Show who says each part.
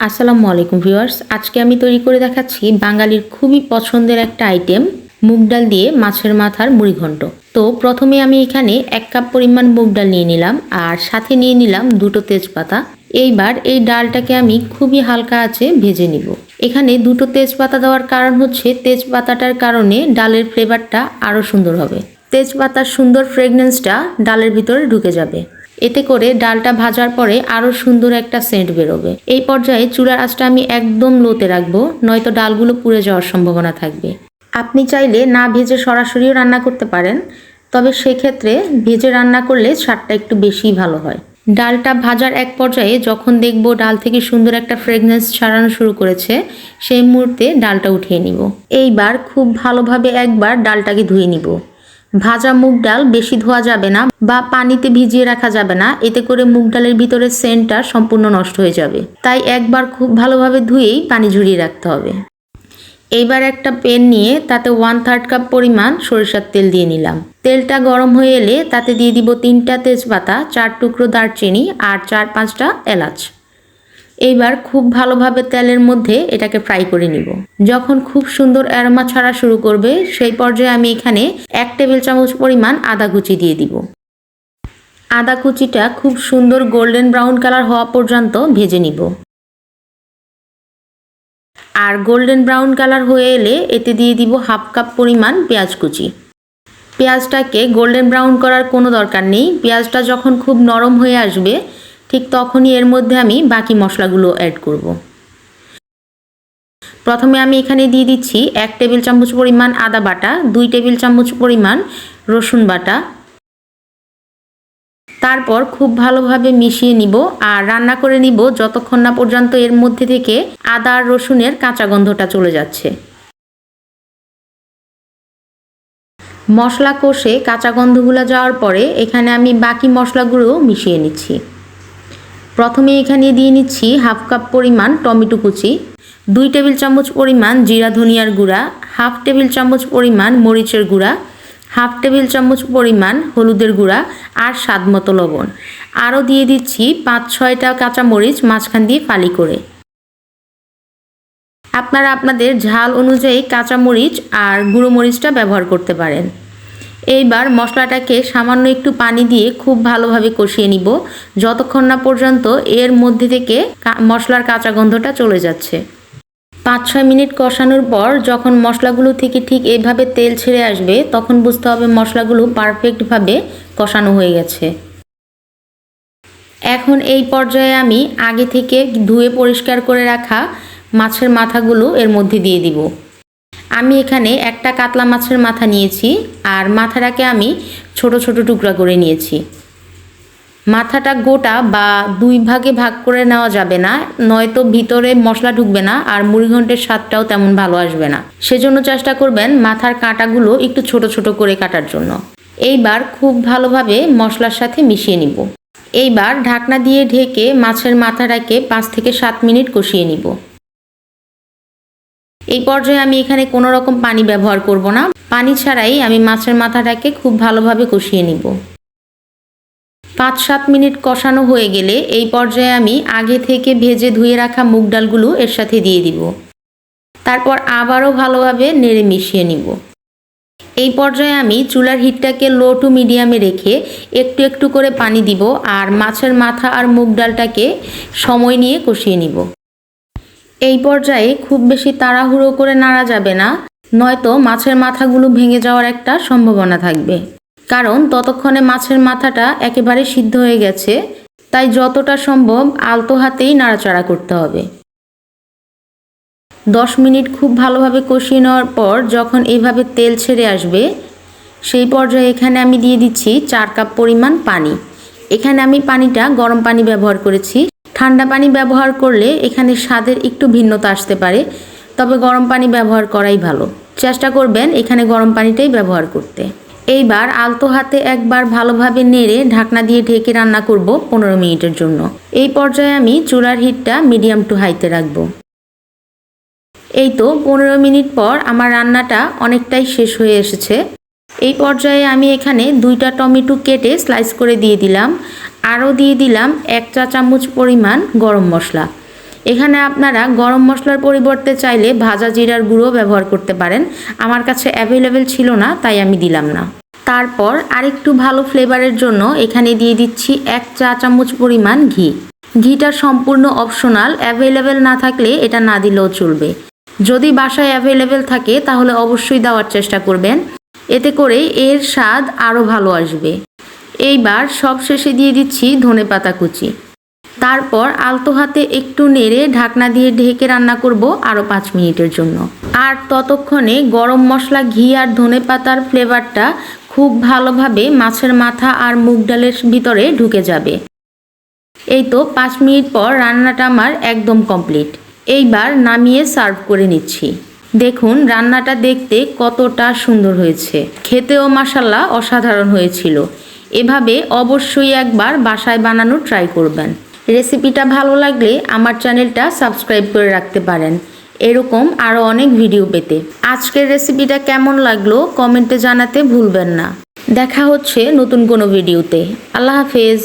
Speaker 1: আসসালামু আলাইকুম ভিউয়ার্স। আজকে আমি তৈরি করে দেখাচ্ছি বাঙালির খুবই পছন্দের একটা আইটেম, মুগ ডাল দিয়ে মাছের মাথার মুড়িঘণ্ট তো প্রথমে আমি এখানে এক কাপ পরিমাণ মুগ ডাল নিয়ে নিলাম আর সাথে নিয়ে নিলাম দুটো তেজপাতা। এইবার এই ডালটাকে আমি খুবই হালকা আছে ভেজে নিব। এখানে দুটো তেজপাতা দেওয়ার কারণ হচ্ছে তেজপাতাটার কারণে ডালের ফ্লেভারটা আরও সুন্দর হবে। তেজপাতার সুন্দর ফ্রেগনেন্সটা ডালের ভিতরে ঢুকে যাবে। এতে করে ডালটা ভাজার পরে আরও সুন্দর একটা সেন্ট বেরোবে। এই পর্যায়ে চুলার আঁচটা আমি একদম লোতে রাখব, নয়তো ডালগুলো পুড়ে যাওয়ার সম্ভাবনা থাকবে। আপনি চাইলে না ভেজে সরাসরিও রান্না করতে পারেন, তবে সেক্ষেত্রে ভেজে রান্না করলে স্বাদটা একটু বেশিই ভালো হয়। ডালটা ভাজার এক পর্যায়ে যখন দেখব ডাল থেকে সুন্দর একটা ফ্রেগনেন্স ছাড়ানো শুরু করেছে, সেই মুহূর্তে ডালটা উঠিয়ে নিব। এইবার খুব ভালোভাবে একবার ডালটাকে ধুয়ে নিব। ভাজা মুগ ডাল বেশি ধোয়া যাবে না বা পানিতে ভিজিয়ে রাখা যাবে না। এতে করে মুগ ডালের ভিতরে সেন্টটা সম্পূর্ণ নষ্ট হয়ে যাবে। তাই একবার খুব ভালোভাবে ধুয়েই পানি ঝরিয়ে রাখতে হবে। এইবার একটা পেন নিয়ে তাতে ওয়ান থার্ড কাপ পরিমাণ সরিষার তেল দিয়ে নিলাম। তেলটা গরম হয়ে এলে তাতে দিয়ে দিব তিনটা তেজপাতা, চার টুকরো দারচিনি আর চার পাঁচটা এলাচ। এইবার খুব ভালোভাবে তেলের মধ্যে এটাকে ফ্রাই করে নিব। যখন খুব সুন্দর অ্যারোমা ছাড়া শুরু করবে, সেই পর্যায়ে আমি এখানে এক টেবিল চামচ পরিমাণ আদা কুচি দিয়ে দিব। আদা কুচিটা খুব সুন্দর গোল্ডেন ব্রাউন কালার হওয়া পর্যন্ত ভেজে নিব। আর গোল্ডেন ব্রাউন কালার হয়ে এলে এতে দিয়ে দিব হাফ কাপ পরিমাণ পেঁয়াজ কুচি। পেঁয়াজটাকে গোল্ডেন ব্রাউন করার কোনো দরকার নেই। পেঁয়াজটা যখন খুব নরম হয়ে আসবে ঠিক তখনই এর মধ্যে আমি বাকি মশলাগুলো অ্যাড করব। প্রথমে আমি এখানে দিয়ে দিচ্ছি এক টেবিল চামচ পরিমাণ আদা বাটা, দুই টেবিল চামচ পরিমাণ রসুন বাটা। তারপর খুব ভালোভাবে মিশিয়ে নিব আর রান্না করে নিব যতক্ষণ না পর্যন্ত এর মধ্যে থেকে আদা আর রসুনের কাঁচা গন্ধটা চলে যাচ্ছে। মশলা কষে কাঁচা গন্ধগুলো যাওয়ার পরে এখানে আমি বাকি মশলাগুলো মিশিয়ে নিচ্ছি। প্রথমে এখানে দিয়ে নিচ্ছি হাফ কাপ পরিমাণ টমেটো কুচি, দুই টেবিল চামচ পরিমাণ জিরা ধনিয়ার গুঁড়া, হাফ টেবিল চামচ পরিমাণ মরিচের গুঁড়া, হাফ টেবিল চামচ পরিমাণ হলুদের গুঁড়া আর স্বাদ মতো লবণ। আরও দিয়ে দিচ্ছি পাঁচ ছয়টা কাঁচামরিচ মাঝখান দিয়ে ফালি করে। আপনারা আপনাদের ঝাল অনুযায়ী কাঁচামরিচ আর গুঁড়ো মরিচটা ব্যবহার করতে পারেন। এইবার মশলাটাকে সামান্য একটু পানি দিয়ে খুব ভালোভাবে কষিয়ে নিব। যতক্ষণ না পর্যন্ত এর মধ্যে থেকে মশলার কাঁচা গন্ধটা চলে যাচ্ছে। পাঁচ ছয় মিনিট কষানোর পর যখন মশলাগুলো থেকে ঠিক এইভাবে তেল ছেড়ে আসবে, তখন বুঝতে হবে মশলাগুলো পারফেক্টভাবে কষানো হয়ে গেছে। এখন এই পর্যায়ে আমি আগে থেকে ধুয়ে পরিষ্কার করে রাখা মাছের মাথাগুলো এর মধ্যে দিয়ে দিব। আমি এখানে একটা কাতলা মাছের মাথা নিয়েছি আর মাথাটাকে আমি ছোট ছোট টুকরা করে নিয়েছি। মাথাটা গোটা বা দুই ভাগে ভাগ করে নেওয়া যাবে না, নয়তো ভিতরে মশলা ঢুকবে না আর মুড়িঘণ্টের স্বাদটাও তেমন ভালো আসবে না। সেজন্য চেষ্টা করবেন মাথার কাঁটাগুলো একটু ছোট ছোট করে কাটার জন্য। এইবার খুব ভালোভাবে মশলার সাথে মিশিয়ে নিব। এইবার ঢাকনা দিয়ে ঢেকে মাছের মাথাটাকে পাঁচ থেকে সাত মিনিট কষিয়ে নিব। এই পর্যায়ে আমি এখানে কোনো রকম পানি ব্যবহার করব না। পানি ছাড়াই আমি মাছের মাথাটাকে খুব ভালোভাবে কষিয়ে নিব। পাঁচ সাত মিনিট কষানো হয়ে গেলে এই পর্যায়ে আমি আগে থেকে ভেজে ধুয়ে রাখা মুগ ডালগুলো এর সাথে দিয়ে দিব। তারপর আবারও ভালোভাবে নেড়ে মিশিয়ে নিব। এই পর্যায়ে আমি চুলার হিটটাকে লো টু মিডিয়ামে রেখে একটু একটু করে পানি দিব আর মাছের মাথা আর মুগ ডালটাকে সময় নিয়ে কষিয়ে নিব। এই পর্যায়ে খুব বেশি তাড়াহুড়ো করে নাড়া যাবে না, নয়তো মাছের মাথাগুলো ভেঙে যাওয়ার একটা সম্ভাবনা থাকবে। কারণ ততক্ষণে মাছের মাথাটা একেবারে সিদ্ধ হয়ে গেছে, তাই যতটা সম্ভব আলতো হাতেই নাড়াচাড়া করতে হবে। দশ মিনিট খুব ভালোভাবে কষিয়ে নেওয়ার পর যখন এইভাবে তেল ছেড়ে আসবে, সেই পর্যায়ে এখানে আমি দিয়ে দিচ্ছি চার কাপ পরিমাণ পানি। এখানে আমি পানিটা গরম পানি ব্যবহার করেছি। ঠান্ডা পানি ব্যবহার করলে এখানে স্বাদের একটু ভিন্নতা আসতে পারে, তবে গরম পানি ব্যবহার করাই ভালো। চেষ্টা করবেন এখানে গরম পানিটাই ব্যবহার করতে। এইবার আলতো হাতে একবার ভালোভাবে নেড়ে ঢাকনা দিয়ে ঢেকে রান্না করব পনেরো মিনিটের জন্য। এই পর্যায়ে আমি চুলার হিটটা মিডিয়াম টু হাইতে রাখব। এই তো পনেরো মিনিট পর আমার রান্নাটা অনেকটাই শেষ হয়ে এসেছে। এই পর্যায়ে আমি এখানে দুইটা টমেটো কেটে স্লাইস করে দিয়ে দিলাম। আরও দিয়ে দিলাম এক চা চামচ পরিমাণ গরম মশলা। এখানে আপনারা গরম মশলার পরিবর্তে চাইলে ভাজা জিরার গুঁড়ো ব্যবহার করতে পারেন। আমার কাছে অ্যাভেলেবেল ছিল না, তাই আমি দিলাম না। তারপর আরেকটু ভালো ফ্লেভারের জন্য এখানে দিয়ে দিচ্ছি এক চা চামচ পরিমাণ ঘি। ঘিটা সম্পূর্ণ অপশনাল অ্যাভেলেবেল না থাকলে এটা না দিলেও চলবে। যদি বাসায় অ্যাভেলেবেল থাকে, তাহলে অবশ্যই দেওয়ার চেষ্টা করবেন। এতে করে এর স্বাদ আরও ভালো আসবে। এইবার সব শেষে দিয়ে দিচ্ছি ধনে পাতা কুচি। তারপর আলতো হাতে একটু নেড়ে ঢাকনা দিয়ে ঢেকে রান্না করব আরও পাঁচ মিনিটের জন্য। আর ততক্ষণে গরম মশলা, ঘি আর ধনে পাতার ফ্লেভারটা খুব ভালোভাবে মাছের মাথা আর মুগ ডালের ভিতরে ঢুকে যাবে। এই তো পাঁচ মিনিট পর রান্নাটা আমার একদম কমপ্লিট। এইবার নামিয়ে সার্ভ করে নিচ্ছি। দেখুন, রান্নাটা দেখতে কতটা সুন্দর হয়েছে। খেতেও মাসাল্লাহ অসাধারণ হয়েছিল। এভাবে অবশ্যই একবার বাসায় বানানো ট্রাই করবেন। রেসিপিটা ভালো লাগলে আমার চ্যানেলটা সাবস্ক্রাইব করে রাখতে পারেন। এরকম আরও অনেক ভিডিও পেতে। আজকের রেসিপিটা কেমন লাগল কমেন্টে জানাতে ভুলবেন না। দেখা হচ্ছে নতুন কোনো ভিডিওতে আল্লাহ হাফেজ।